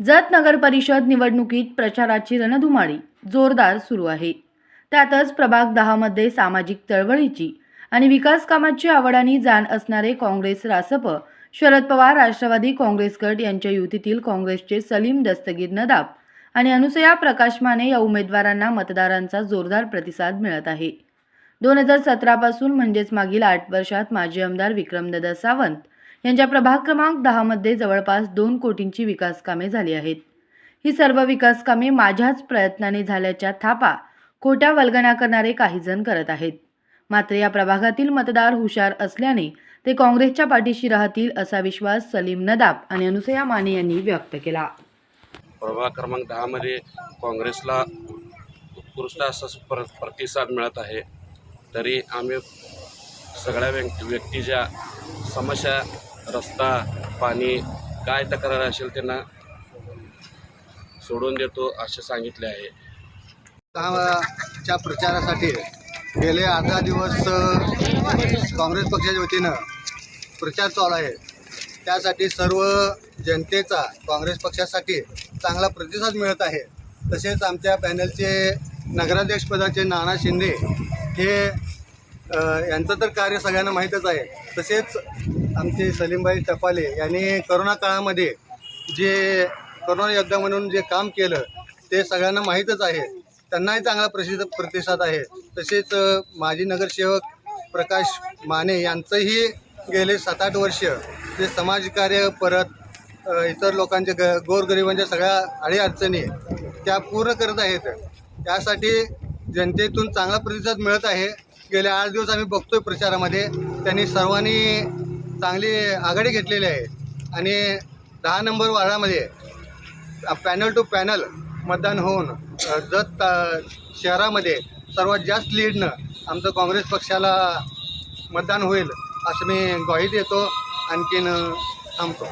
जत नगर परिषद निवडणुकीत प्रचाराची रणधुमाळी जोरदार सुरू आहे. त्यातच प्रभाग दहामध्ये सामाजिक चळवळीची आणि विकास कामाची आवड आणि जाण असणारे काँग्रेस रासप शरद पवार राष्ट्रवादी काँग्रेस गट यांच्या युतीतील काँग्रेसचे सलीम दस्तगीर नदाब आणि अनुसया प्रकाश माने या उमेदवारांना मतदारांचा जोरदार प्रतिसाद मिळत आहे. दोन हजार सतरापासून म्हणजेच मागील आठ वर्षात माजी आमदार विक्रमदादा सावंत यांच्या प्रभाग क्रमांक दहामध्ये जवळपास दोन कोटींची विकास कामे झाली आहेत. ही सर्व विकास कामे माझ्याच प्रयत्नाने झाल्याच्या थापा खोट्या वल्गना करणारे काही जण करत आहेत. मात्र या प्रभागातील मतदार हुशार असल्याने ते काँग्रेसच्या पाठीशी राहतील असा विश्वास सलीम नदाब आणि अनुसया माने यांनी व्यक्त केला. प्रभाग क्रमांक दहामध्ये काँग्रेसला उत्कृष्ट असा प्र प्रतिसाद मिळत आहे. तरी आम्ही सगळ्या व्यक्ती व्यक्तीच्या समस्या रस्ता पाणी काय तक्रार असेल त्यांना सोडून देतो असे सांगितले आहे. कामाच्या प्रचारासाठी गेले अर्धा दिवस काँग्रेस पक्षाच्या वतीनं प्रचार चालू आहे. त्यासाठी सर्व जनतेचा काँग्रेस पक्षासाठी चांगला प्रतिसाद मिळत आहे. तसेच आमच्या पॅनलचे नगराध्यक्षपदाचे नाना शिंदे हे यांचं तर कार्य सगळ्यांना माहीतच आहे. तसेच आमचे सलीमबाई टपाले यांनी करोना काळामध्ये जे करोना योद्धा म्हणून जे काम केलं ते सगळ्यांना माहीतच आहे. त्यांनाही चांगला प्रसिद्ध प्रतिसाद आहे. तसेच माजी नगरसेवक प्रकाश माने यांचंही गेले सात आठ वर्ष जे समाजकार्य परत इतर लोकांच्या ग गोरगरिबांच्या सगळ्या अडीअडचणी त्या पूर्ण करत आहेत. त्यासाठी जनतेतून चांगला प्रतिसाद मिळत आहे. गेले आठ दिवस आम्ही बघतोय प्रचारामध्ये. त्यांनी सर्वांनी चांगली आघाडी घेतलेली आहे. आणि दहा नंबर वार्डामध्ये पॅनल टू पॅनल मतदान होऊन जत शहरामध्ये सर्वात जास्त लीडनं आमचं काँग्रेस पक्षाला मतदान होईल असं मी ग्वाही देतो. आणखीन थांबतो.